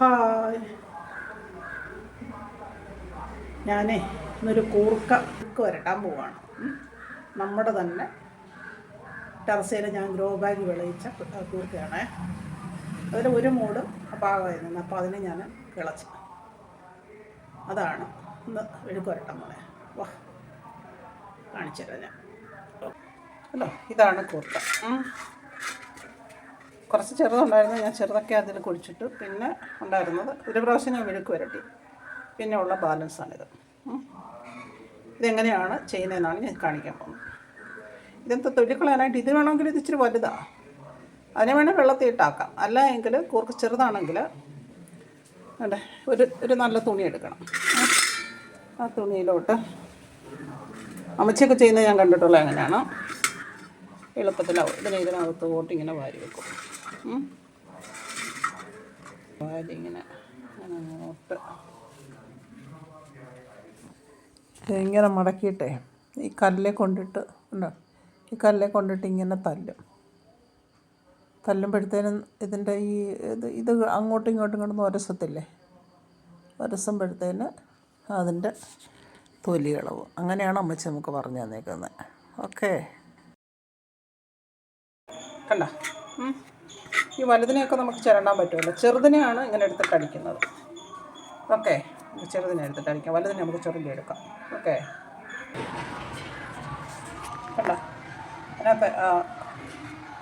Hi ഞാനേ ഇന്നൊരു കൂർക്ക കൂർക്ക വരട്ടാൻ പോവാണ്. നമ്മുടെ തന്നെ ടെറസയിൽ ഞാൻ ഗ്രോ ബാഗ് വിളയിച്ച കൂർക്കയാണ്. അതിൽ ഒരു മൂട് പാകമായിരുന്നു. അപ്പോൾ അതിനെ ഞാൻ കിളച്ചു. അതാണ്. ഇന്ന് എഴുക്ക് വരട്ടാൻ പോണേ. വാ. കാണിച്ചു തരാം ഞാൻ. ഹലോ ഇതാണ് കൂർക്ക. കുറച്ച് ചെറുതുണ്ടായിരുന്നു ഞാൻ ചെറുതൊക്കെ അതിൽ കുഴിച്ചിട്ട്. പിന്നെ ഉണ്ടായിരുന്നത് ഒരു പ്രാവശ്യം ഞാൻ മെഴുക്ക് വരട്ടി പിന്നെ ഉള്ള ബാലൻസാണിത്. ഇതെങ്ങനെയാണ് ചെയ്യുന്നതെന്നാണ് ഞാൻ കാണിക്കാൻ പോകുന്നത്. ഇതെന്താ തൊല്ലിക്കളയാനായിട്ട് ഇത് വേണമെങ്കിൽ ഇത് ഇച്ചിരി വലുതാണ് അതിനെ വേണേൽ വെള്ളത്തിൽ ഇട്ടാക്കാം അല്ല എങ്കിൽ കൂർക്ക് ചെറുതാണെങ്കിൽ അല്ലേ ഒരു ഒരു നല്ല തുണി എടുക്കണം. ആ തുണിയിലോട്ട് അമ്മച്ചിയൊക്കെ ചെയ്യുന്നത് ഞാൻ കണ്ടിട്ടുള്ള എങ്ങനെയാണ്? എളുപ്പത്തിലാവും. ഇതിനെ ഇതിനകത്ത് ഓട്ടിങ്ങനെ വാരി വെക്കും. അങ്ങോട്ട് ഇങ്ങനെ മടക്കിയിട്ടേ ഈ കല്ലെ കൊണ്ടിട്ട് ഉണ്ടോ? ഈ കല്ലെ കൊണ്ടിട്ട് ഇങ്ങനെ തല്ലും. തല്ലുമ്പോഴത്തേനും ഇതിന്റെ ഈ ഇത് ഇത് അങ്ങോട്ടും ഇങ്ങോട്ടും ഇങ്ങോട്ടും ഒരസത്തില്ലേ? ഒരസുമ്പോഴത്തേന് അതിന്റെ തൊലി ഇളവും അങ്ങനെയാണ് അമ്മച്ചി നമുക്ക് പറഞ്ഞു തന്നേക്കുന്നത്. ഓക്കേ. കണ്ട? ഈ വലുതിനെയൊക്കെ നമുക്ക് ചിരണ്ടാൻ പറ്റുമല്ലോ. ചെറുതിനെയാണ് ഇങ്ങനെ എടുത്തിട്ട് അടിക്കുന്നത് ഓക്കെ ചെറുതിനെ എടുത്തിട്ട് അടിക്കാം വലുതിനെ നമുക്ക് ചെറുതി എടുക്കാം. ഓക്കെ അതിനകത്ത്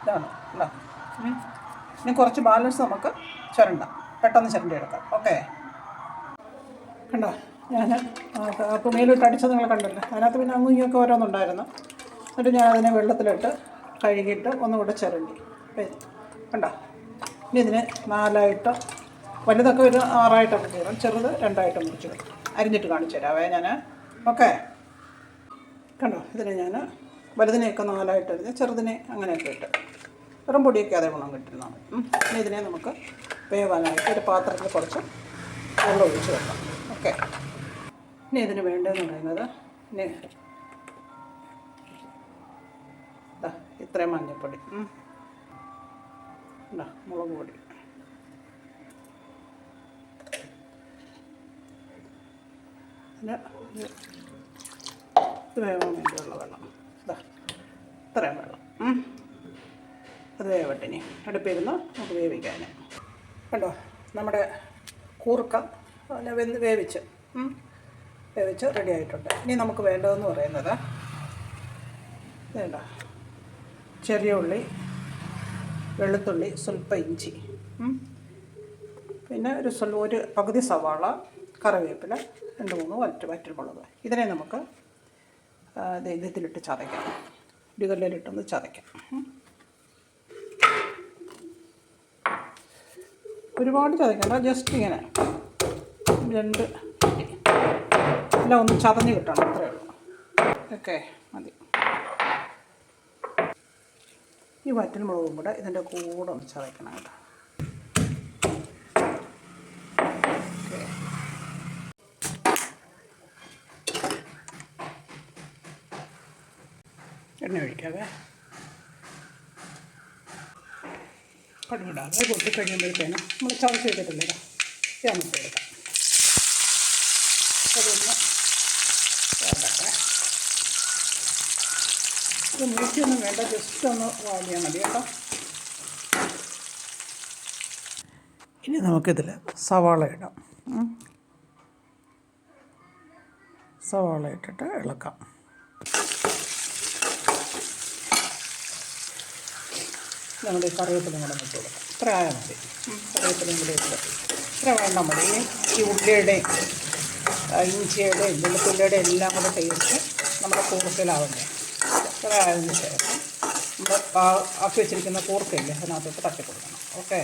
ഇതാണ്. ഇനി കുറച്ച് ബാലൻസ് നമുക്ക് ചുരണ്ടാം. പെട്ടെന്ന് ചുരണ്ടി എടുക്കാം ഓക്കെ കണ്ടോ ഞാൻ തുണിയിലിട്ട് അടിച്ചത് നിങ്ങൾ കണ്ടല്ലോ? അതിനകത്ത് പിന്നെ അങ്ങും ഇങ്ങൊക്കെ ഓരോന്നുണ്ടായിരുന്നു. എന്നിട്ട് ഞാൻ അതിനെ വെള്ളത്തിലിട്ട് കഴുകിയിട്ട് ഒന്നുകൂടെ ചിരണ്ടി. കണ്ടോ? ഇനി ഇതിന് നാലായിട്ട് വലുതൊക്കെ ഒരു ആറായിട്ടൊക്കെ ചെയ്യണം. ചെറുത് രണ്ടായിട്ട് മുറിച്ച് അരിഞ്ഞിട്ട് കാണിച്ചു തരാവേ ഞാൻ ഓക്കെ? കണ്ടോ? ഇതിനെ ഞാൻ വലുതിനെയൊക്കെ നാലായിട്ട് അരിഞ്ഞ് ചെറുതിനെ അങ്ങനെയൊക്കെ ഇട്ട് വെറും പൊടിയൊക്കെ അതേ ഗുണം കിട്ടുന്നതാണ് ഇനി ഇതിനെ നമുക്ക് വേവാനായിട്ട് ഒരു പാത്രത്തിൽ കുറച്ച് വെള്ളം ഒഴിച്ച് വെക്കാം. ഓക്കെ? ഇനി ഇതിന് വേണ്ടതെന്ന് പറയുന്നത് ഇനി ഇത്രയും മഞ്ഞൾപ്പൊടി മുളക് പൊടി. പിന്നെ ഇത് ഇത് വേവാൻ വേണ്ടിയുള്ള വെള്ളം? ഇതാ ഇത്രയും വെള്ളം. അത് വേവട്ടെ ഇനി അടുപ്പിരുന്ന് നമുക്ക് വേവിക്കാൻ കണ്ടോ? നമ്മുടെ കൂർക്ക അതിനെ വെന്ത് വേവിച്ച്. വേവിച്ച് റെഡി ആയിട്ടുണ്ട്. ഇനി നമുക്ക് വേണ്ടതെന്ന് പറയുന്നത് വേണ്ട ചെറിയ ഉള്ളി വെളുത്തുള്ളി സ്വല്പം ഇഞ്ചി. പിന്നെ ഒരു സ്വല്പം ഒരു പകുതി സവാള കറിവേപ്പില രണ്ട് മൂന്ന് വറ്റ വറ്റൽമുളക്. ഇതിനെ നമുക്ക് ഇതിലിട്ട് ചതയ്ക്കാം. ഇടികല്ലിലിട്ടൊന്ന് ചതയ്ക്കാം. ഒരുപാട് ചതയ്ക്കണ്ട ജസ്റ്റ് ഇങ്ങനെ. രണ്ട്. എല്ലാം ഒന്ന് ചതഞ്ഞ് കിട്ടണം അത്രയേ ഉള്ളൂ. ഓക്കെ മതി ഈ വറ്റൽ മുളകും കൂടെ ഇതിന്റെ കൂടെ ഒന്ന് ചതയ്ക്കണം കേട്ടോ. എണ്ണ ഒഴിക്കാവേ. കടുകിടാതെ പൊട്ടി കഴിയുമ്പോഴത്തേനും നമ്മൾ ചതച്ച് ഇത് നമുക്ക് എടുക്കാം. അതൊന്ന് വേണ്ടട്ടെ ഇത് മൂച്ചൊന്നും വേണ്ട ജസ്റ്റ് ഒന്ന് വാടിയാൽ മതി കേട്ടോ. ഇനി നമുക്കിതിൽ സവാള ഇടാം. സവാള ഇട്ടിട്ട് ഇളക്കാം. നമ്മുടെ കറിവേപ്പിലും കൂടെ ഇട്ട് കൊടുക്കാം. ഇത്ര ആയാൽ മതി. കറിവേപ്പിലും കൂടെ ഇട്ട് ഇത്ര വേണ്ട മതി. ഈ ഉള്ളിയുടെയും ഇഞ്ചിയുടെയും വെളുത്തുള്ളിയുടെയും എല്ലാം കൂടെ ടേസ്റ്റ് നമ്മുടെ കൂർക്കയിലാവണ്ടേ ആയതിനു ശേഷം നമ്മൾ ആക്കി വെച്ചിരിക്കുന്ന കൂർക്കയില്ലേ അതിനകത്തോട്ട് തട്ടി കൊടുക്കണം. ഓക്കെ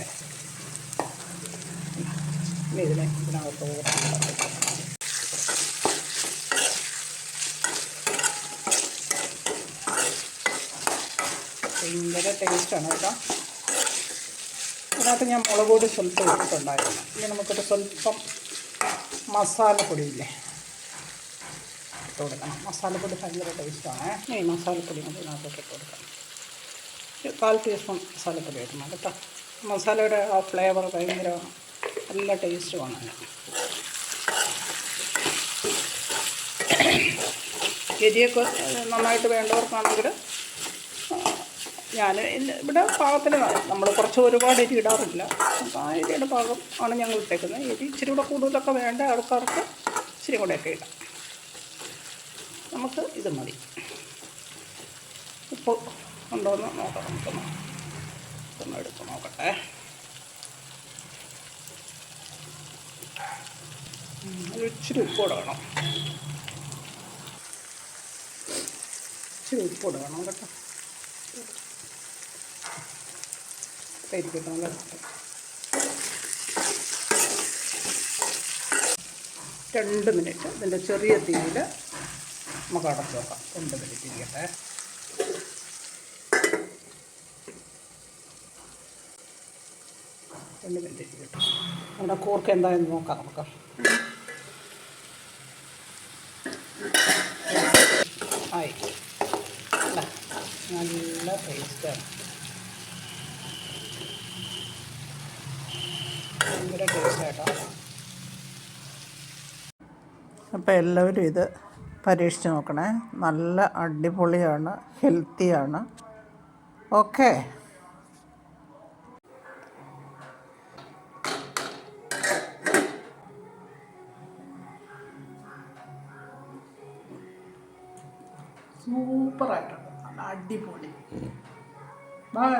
ഇനി ഇതിനെ ഇതിനകത്ത് കൂടെ ഭയങ്കര ടേസ്റ്റാണ് കേട്ടോ. അതിനകത്ത് ഞാൻ മുളക് പൊടി സ്വല്പം ഇട്ടിട്ടുണ്ടായിരുന്നു. ഇനി നമുക്കൊരു സ്വല്പം മസാലപ്പൊടിയില്ലേ? ഇട്ട് കൊടുക്കണം. മസാലപ്പൊടി ഭയങ്കര ടേസ്റ്റാണ്. ഈ മസാലപ്പൊടി നമുക്ക് ഇതിനകത്തോട്ട് ഇട്ട് കൊടുക്കണം. ഒരു കാൽ ടീസ്പൂൺ മസാലപ്പൊടി ഇടണം കേട്ടോ. മസാലയുടെ ആ ഫ്ലേവർ ഭയങ്കര നല്ല ടേസ്റ്റുമാണ്. എരിയൊക്കെ നന്നായിട്ട് വേണ്ടവർക്കാണെങ്കിൽ ഞാൻ ഇവിടെ പാകത്തിന് നമ്മൾ കുറച്ച് ഒരുപാട് എരി ഇടാറില്ല. അപ്പോൾ ആ എരിയുടെ പാകം ആണ് ഞങ്ങൾ ഇട്ടേക്കുന്നത്. എരി ഇച്ചിരി കൂടെ കൂടുതലൊക്കെ വേണ്ട ആൾക്കാർക്ക് ഇച്ചിരി കൂടെയൊക്കെ ഇടാം. നമുക്ക് ഇത് മതി. ഉപ്പ് ഉണ്ടോയെന്ന് നോക്കാം നമുക്കൊന്ന് ഒന്ന് എടുത്ത് നോക്കട്ടെ. ഇച്ചിരി ഉപ്പ് ഇടണം ഇച്ചിരി ഉപ്പ് ഇടണം കേട്ടോ. രണ്ട് മിനിറ്റ്. ഇതിന്റെ ചെറിയ തീയിൽ നമുക്ക് അടച്ച് നോക്കാം രണ്ട് മിനിറ്റ് ഇരിക്കട്ടെ രണ്ട് നമ്മുടെ കൂർക്ക് എന്തായെന്ന് നോക്കാം നമുക്ക്. ആയി. നല്ല ടേസ്റ്റാണ് ഭയങ്കര ടേസ്റ്റായിട്ടോ അപ്പോൾ എല്ലാവരും ഇത് പരീക്ഷിച്ച് നോക്കണേ. നല്ല അടിപൊളിയാണ് ഹെൽത്തിയാണ്. ഓക്കെ. സൂപ്പറായിട്ടുണ്ട്. നല്ല അടിപൊളി. ബൈ.